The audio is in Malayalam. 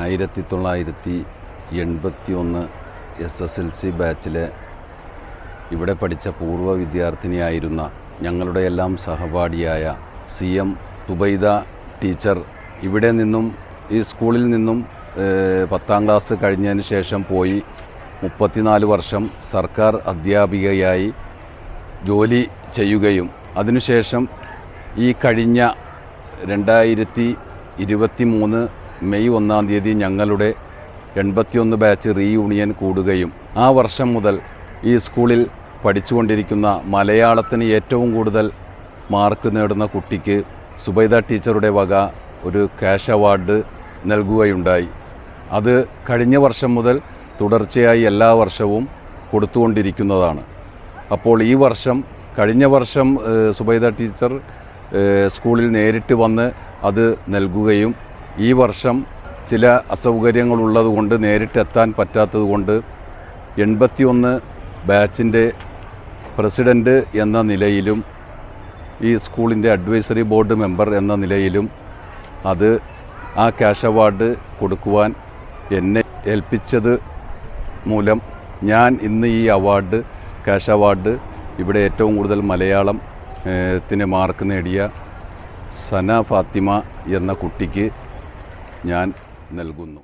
ആയിരത്തി തൊള്ളായിരത്തി എൺപത്തി ഒന്ന് എസ് എസ് എൽ സി ബാച്ചിലെ ഇവിടെ പഠിച്ച പൂർവ വിദ്യാർത്ഥിനിയായിരുന്ന ഞങ്ങളുടെ എല്ലാം സഹപാഠിയായ സി എം തുബൈദ ടീച്ചർ ഇവിടെ നിന്നും ഈ സ്കൂളിൽ നിന്നും പത്താം ക്ലാസ് കഴിഞ്ഞതിന് ശേഷം പോയി മുപ്പത്തിനാല് വർഷം സർക്കാർ അധ്യാപികയായി ജോലി ചെയ്യുകയും അതിനുശേഷം ഈ കഴിഞ്ഞ രണ്ടായിരത്തി ഇരുപത്തി മൂന്ന് മെയ് ഒന്നാം തീയതി ഞങ്ങളുടെ എൺപത്തിയൊന്ന് ബാച്ച് റീയൂണിയൻ കൂടുകയും ആ വർഷം മുതൽ ഈ സ്കൂളിൽ പഠിച്ചുകൊണ്ടിരിക്കുന്ന മലയാളത്തിന് ഏറ്റവും കൂടുതൽ മാർക്ക് നേടുന്ന കുട്ടിക്ക് സുബൈദ ടീച്ചറുടെ വക ഒരു ക്യാഷ് അവാർഡ് നൽകുകയുണ്ടായി. അത് കഴിഞ്ഞ വർഷം മുതൽ തുടർച്ചയായി എല്ലാ വർഷവും കൊടുത്തുകൊണ്ടിരിക്കുന്നതാണ്. അപ്പോൾ ഈ വർഷം കഴിഞ്ഞ വർഷം സുബൈദ ടീച്ചർ സ്കൂളിൽ നേരിട്ട് വന്ന് അത് നൽകുകയും ഈ വർഷം ചില അസൗകര്യങ്ങളുള്ളതുകൊണ്ട് നേരിട്ടെത്താൻ പറ്റാത്തതുകൊണ്ട് എൺപത്തിയൊന്ന് ബാച്ചിന്റെ പ്രസിഡന്റ് എന്ന നിലയിലും ഈ സ്കൂളിന്റെ അഡ്വൈസറി ബോർഡ് മെമ്പർ എന്ന നിലയിലും അത് ആ ക്യാഷ് അവാർഡ് കൊടുക്കുവാൻ എന്നെ ഏൽപ്പിച്ചത് മൂലം ഞാൻ ഇന്ന് ഈ അവാർഡ് ക്യാഷ് അവാർഡ് ഇവിടെ ഏറ്റവും കൂടുതൽ മലയാളം ത്തിന് മാർക്ക് നേടിയ സന ഫാത്തിമ എന്ന കുട്ടിക്ക് ഞാൻ നൽകുന്നു.